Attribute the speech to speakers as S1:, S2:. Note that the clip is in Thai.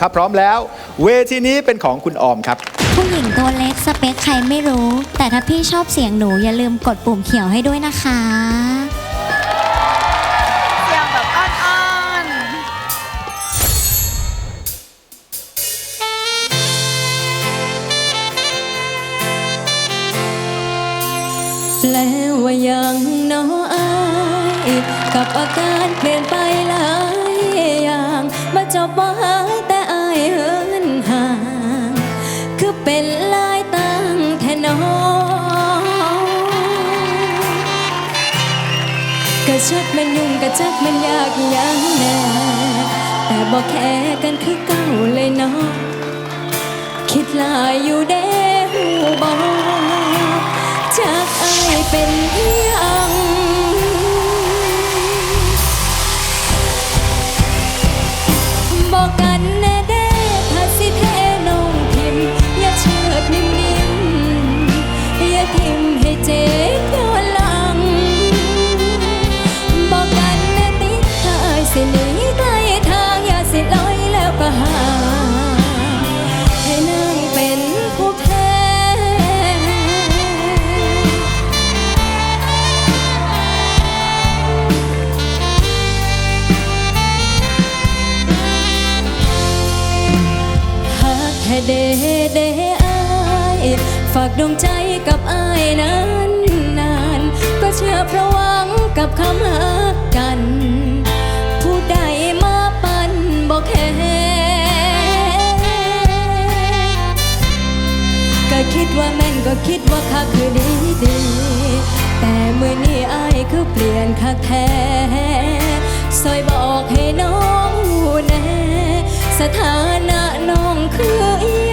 S1: ถ้าพร้อมแล้ว เวทีนี้เป็นของคุณออมครับ
S2: ผู้หญิงตัวเล็กสเปคใครไม่รู้ แต่ถ้าพี่ชอบเสียงหนูอย่าลืมกดปุ่มเขียวให้ด้วยนะคะ
S3: เสียงแบบอ่อน
S4: แล้วว่ายังน้ออายกับอาการเปลี่ยนไปหลายอย่าง มาจบบ่หา ลายตั้งแทนน้องกระชักมันยุ่งกระจักมันยากยังแน่แต่บอกแค่กันคือเก่าเลยเนาะคิดลายอยู่เด้หูบอกจากอายเป็นเพียงบอก เดเดอายฝากดวงใจกับอายนั้นนาน ก็เชื่อเพราะหวังกับคำหากัน ผู้ใดมาปันบอกแค่ก็คิดว่าแม่นก็คิดว่าคักคือดีดี แต่มื่อนี้อายคือเปลี่ยนคักแท้ซอยบอกให้น้องรู้แน่สถาน น้องคืออี